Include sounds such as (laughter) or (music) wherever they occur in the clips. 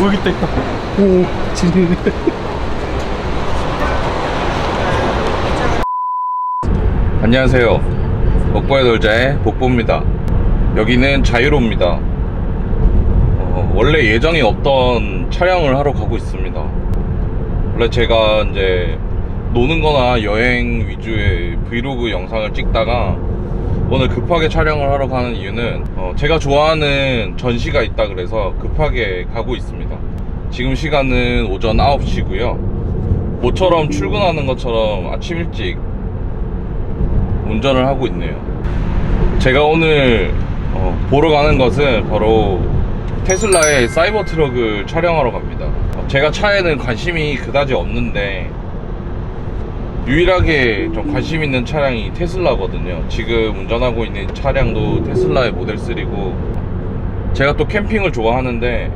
여기 있다 있다 오 진리네 안녕하세요. 먹보의 놀자의 복보입니다. 여기는 자유로입니다. 어, 원래 예정이 없던 촬영을 하러 가고 있습니다. 원래 제가 이제 노는 거나 여행 위주의 브이로그 영상을 찍다가 오늘 급하게 촬영을 하러 가는 이유는 어, 제가 좋아하는 전시가 있다 그래서 급하게 가고 있습니다. 지금 시간은 오전 9시고요. 모처럼 출근하는 것처럼 아침 일찍 운전을 하고 있네요. 제가 오늘 어, 보러 가는 것은 바로 테슬라의 사이버 트럭을 촬영하러 갑니다. 어, 제가 차에는 관심이 그다지 없는데 유일하게 좀 관심 있는 차량이 테슬라거든요. 지금 운전하고 있는 차량도 테슬라의 모델 3고 제가 또 캠핑을 좋아하는데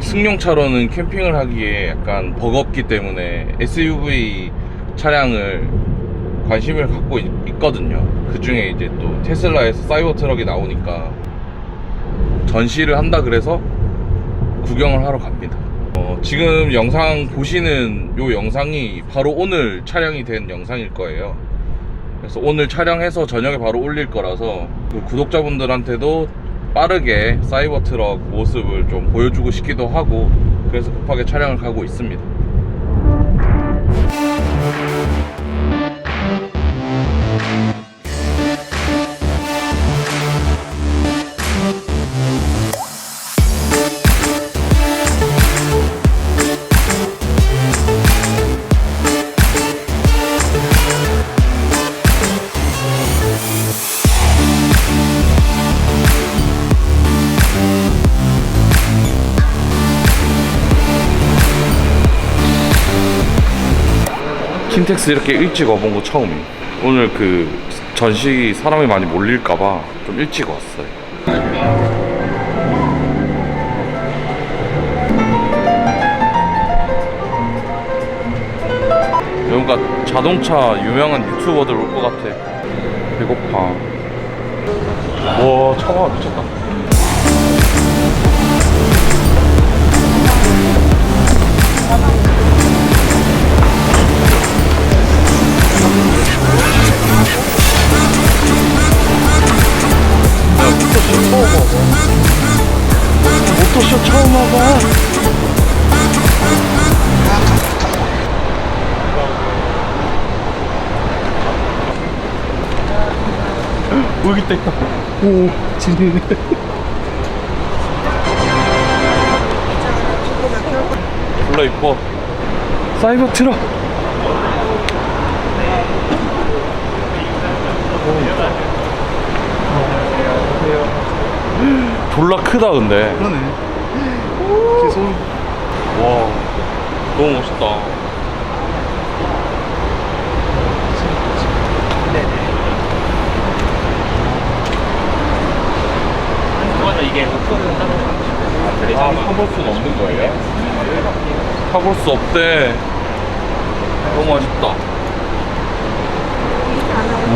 승용차로는 캠핑을 하기에 약간 버겁기 때문에 SUV 차량을 관심을 갖고 있, 거든요 그 중에 이제 또 테슬라에서 사이버 트럭이 나오니까 전시를 한다 그래서 구경을 하러 갑니다. 어, 지금 영상 보시는 요 영상이 바로 오늘 촬영이 된 영상일 거예요. 그래서 오늘 촬영해서 저녁에 바로 올릴 거라서 그 구독자분들한테도 빠르게 사이버 트럭 모습을 좀 보여주고 싶기도 하고 그래서 급하게 촬영을 가고 있습니다. 킨텍스 이렇게 일찍 와본 거 처음이에요. 오늘 그 전시 사람이 많이 몰릴까봐 좀 일찍 왔어요. 뭔가 자동차 유명한 유튜버들 올 것 같아. 배고파. 와, 차가 미쳤다. 여기 있다 있다 오 진리네 졸라 이뻐. 사이버 트럭 졸라 크다 근데. 그러네 계속 와, 너무 멋있다. 아, 타볼 수는 없는 거예요? 타볼 수 없대. 너무 아쉽다.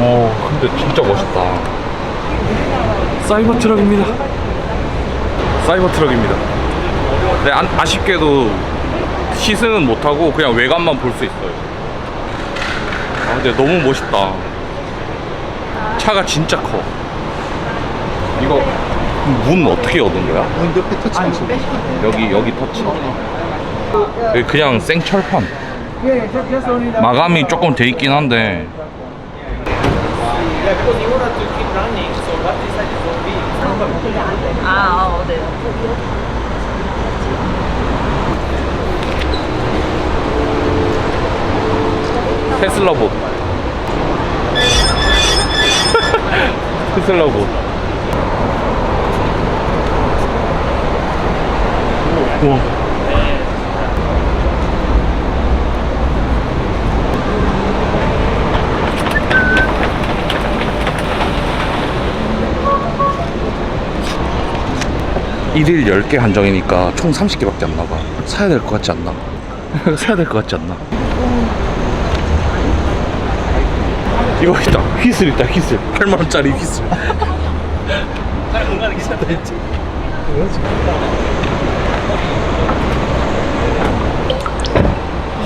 와, 근데 진짜 멋있다. 사이버 트럭입니다 사이버 트럭입니다. 네, 안- 아쉽게도 시승은 못하고 그냥 외관만 볼 수 있어요. 아, 근데 너무 멋있다. 차가 진짜 커. 이거 문 어떻게 여는 거야? 문 옆에 터치만 쳐 여기 여기 터치. 여기 그냥 생철판. 마감이 조금 돼 있긴 한데 아, 어, 네. 테슬라 봇. (laughs) 테슬라 봇. 우와 일일 10개 한정이니까 총 30개밖에 안 나가. 사야 될 것 같지 않나? (laughs) 사야 될 것 같지 않나? 이거 있다. 휘슬 있다. 휘슬. 8만 원짜리 휘슬. (laughs)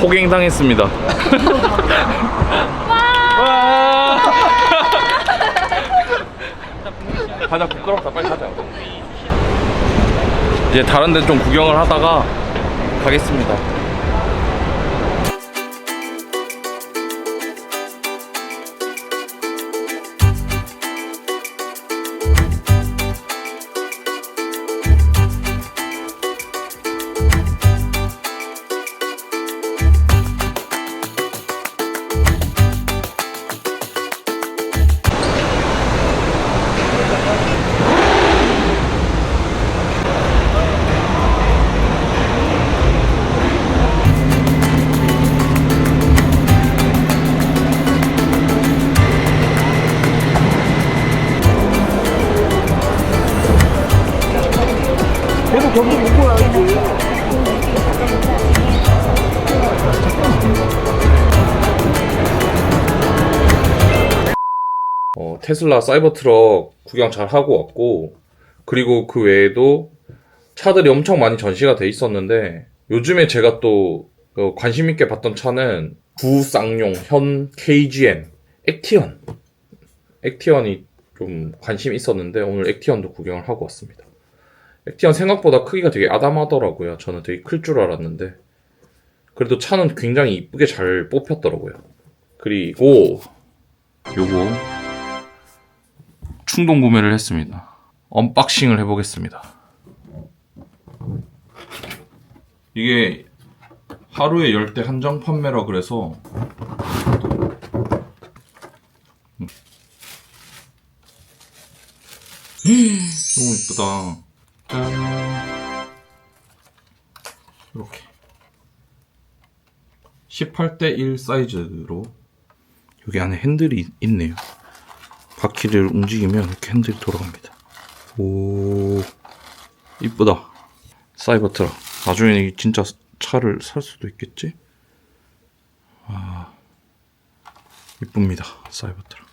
호갱 당했습니다. 와! 가자 (laughs) 부끄럽다 빨리 가자. 이제 다른 데 좀 구경을 하다가 가겠습니다. 테슬라 사이버 트럭 구경 잘 하고 왔고 그리고 그 외에도 차들이 엄청 많이 전시가 돼 있었는데 요즘에 제가 또 어, 관심 있게 봤던 차는 구쌍용 현 KGM 액티언 액티언이 좀 관심이 있었는데 오늘 액티언도 구경을 하고 왔습니다. 액티언 생각보다 크기가 되게 아담하더라고요. 저는 되게 클 줄 알았는데 그래도 차는 굉장히 이쁘게 잘 뽑혔더라고요. 그리고 요거 충동 구매를 했습니다. 언박싱을 해보겠습니다. 이게 하루에 10대 한정 판매라 그래서 음. 너무 이쁘다. 짠. 이렇게 18대 1 사이즈로 여기 안에 핸들이 있네요. 바퀴를 움직이면 이렇게 핸들이 돌아갑니다. 오, 이쁘다. 사이버 트럭. 나중에 진짜 차를 살 수도 있겠지? 아, 이쁩니다. 사이버 트럭.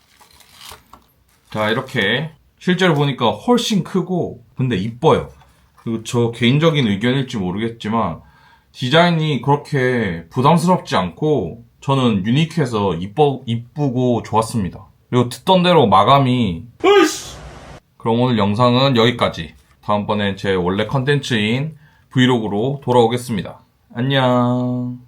자, 이렇게 실제로 보니까 훨씬 크고, 근데 이뻐요. 그리고 저 개인적인 의견일지 모르겠지만, 디자인이 그렇게 부담스럽지 않고, 저는 유니크해서 이뻐, 이쁘고 좋았습니다. 그리고 듣던 대로 마감이 그럼 오늘 영상은 여기까지. 다음번에 제 원래 컨텐츠인 브이로그로 돌아오겠습니다. 안녕